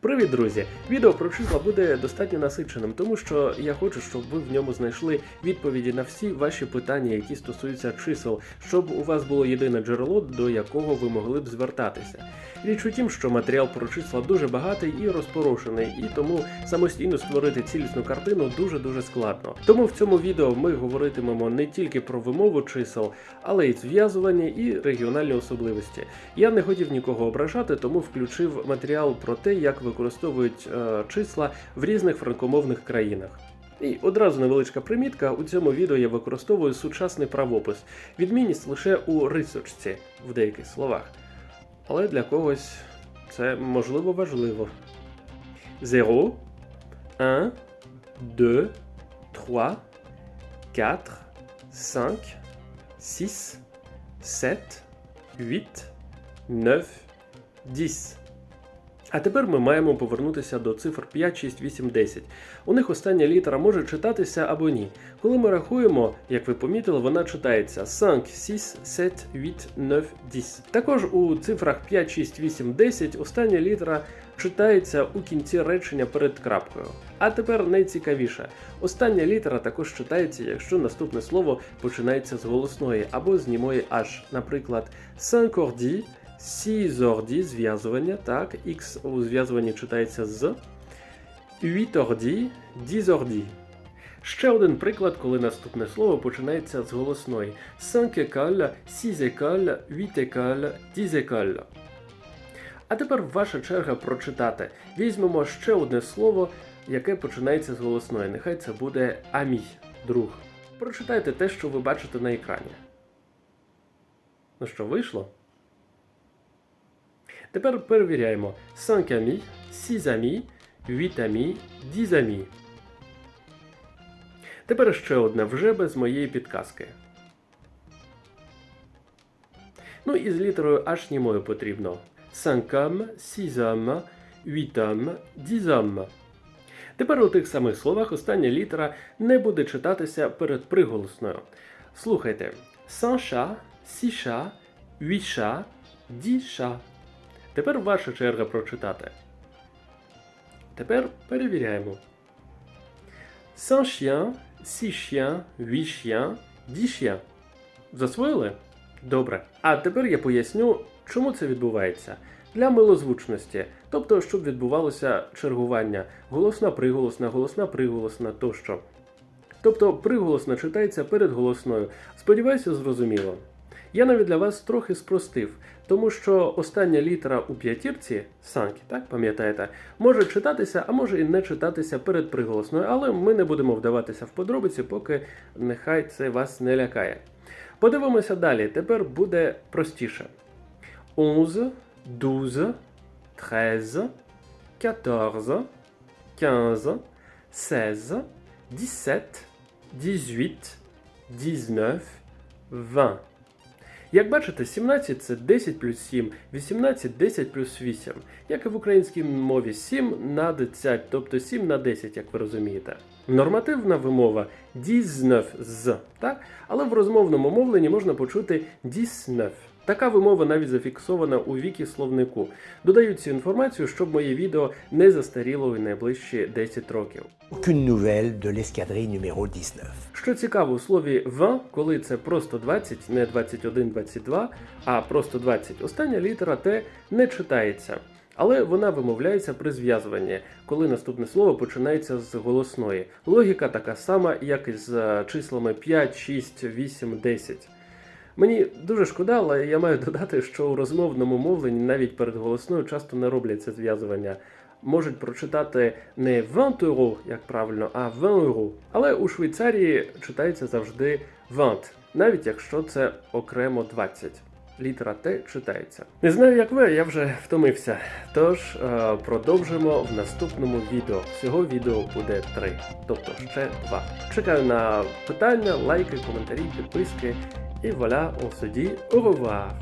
Привіт, друзі! Відео про числа буде достатньо насиченим, тому що я хочу, щоб ви в ньому знайшли відповіді на всі ваші питання, які стосуються чисел, щоб у вас було єдине джерело, до якого ви могли б звертатися. Річ у тім, що матеріал про числа дуже багатий і розпорошений, і тому самостійно створити цілісну картину дуже дуже складно. Тому в цьому відео ми говоритимемо не тільки про вимову чисел, але й зв'язування і регіональні особливості. Я не хотів нікого ображати, тому включив матеріал про те, як використовують е, числа в різних франкомовних країнах. І одразу невеличка примітка: у цьому відео я використовую сучасний правопис, відмінність лише у рисочці в деяких словах. Але для когось це можливо важливо. 0, 1, 2, 3, 4, 5, 6, 7, 8, 9, 10. А тепер ми маємо повернутися до цифр 5, 6, 8, 10. У них остання літера може читатися або ні. Коли ми рахуємо, як ви помітили, вона читається 5, 6, 7, 8, 9, 10. Також у цифрах 5, 6, 8, 10 остання літера читається у кінці речення перед крапкою. А тепер найцікавіше. Остання літера також читається, якщо наступне слово починається з голосної або з німої H. Наприклад, 5 ordi, 6 ordi зв'язування, так, X у зв'язуванні читається з 8 ordi, 10 ordi. Ще один приклад, коли наступне слово починається з голосної. 5 écoles, 6 écoles, 8 écoles, 10 écoles. А тепер ваша черга прочитати. Візьмемо ще одне слово, яке починається з голосної. Нехай це буде амі, друг. Прочитайте те, що ви бачите на екрані. Ну що, вийшло? Тепер перевіряємо. 5 amis, 6 amis, 8 amis, 10 amis. Тепер ще одне вже без моєї підказки. Ну і з літерою H німою потрібно. 5 hommes, 6 hommes, 8 hommes, 10 hommes. Тепер у тих самих словах остання літера не буде читатися перед приголосною. Слухайте. 5 chats, 6 chats, Тепер ваша черга прочитати. Тепер перевіряємо. 5 chiens, 6 chiens, 8 chiens, 10 chiens. Засвоїли? Добре. А тепер я поясню, чому це відбувається. Для милозвучності, тобто, щоб відбувалося чергування, голосна приголосна, голосна приголосна тощо. Тобто приголосна читається перед голосною. Сподіваюся, зрозуміло. Я навіть для вас трохи спростив, тому що остання літера у п'ятірці, санкі, так пам'ятаєте, може читатися, а може і не читатися перед приголосною, але ми не будемо вдаватися в подробиці, поки нехай це вас не лякає. Подивимося далі. Тепер буде простіше. 11, 12, 13, 14, 15, 16, 17, 18, 19, 20. Як бачите, 17 це 10 плюс 7, 18 10 плюс 8. Як і в українській мові 7 на 10, тобто 7 на 10, як ви розумієте. Нормативна вимова 19 з, так? Але в розмовному мовленні можна почути 19. Така вимова навіть зафіксована у вікі словнику. Додаю цю інформацію, щоб моє відео не застаріло у найближчі 10 років. Aucune nouvelle de l'escadrille numéro 19. Що цікаво у слові 20, коли це просто 20, не 21, 22, а просто 20, остання літера Т не читається. Але вона вимовляється при зв'язуванні, коли наступне слово починається з голосної. Логіка така сама, як і з е, числами 5, 6, 8, 10. Мені дуже шкода, але я маю додати, що у розмовному мовленні навіть перед голосною часто не роблять це зв'язування. Можуть прочитати не 20 euro, як правильно, а 20 euro. Але у Швейцарії читається завжди 20, навіть якщо це окремо 20. Літера Т читається. Не знаю, як ви, я вже втомився. Тож е, продовжимо в наступному відео. Всього відео буде три, тобто ще два. Чекаю на питання, лайки, коментарі, підписки. Et voilà, on se dit au revoir.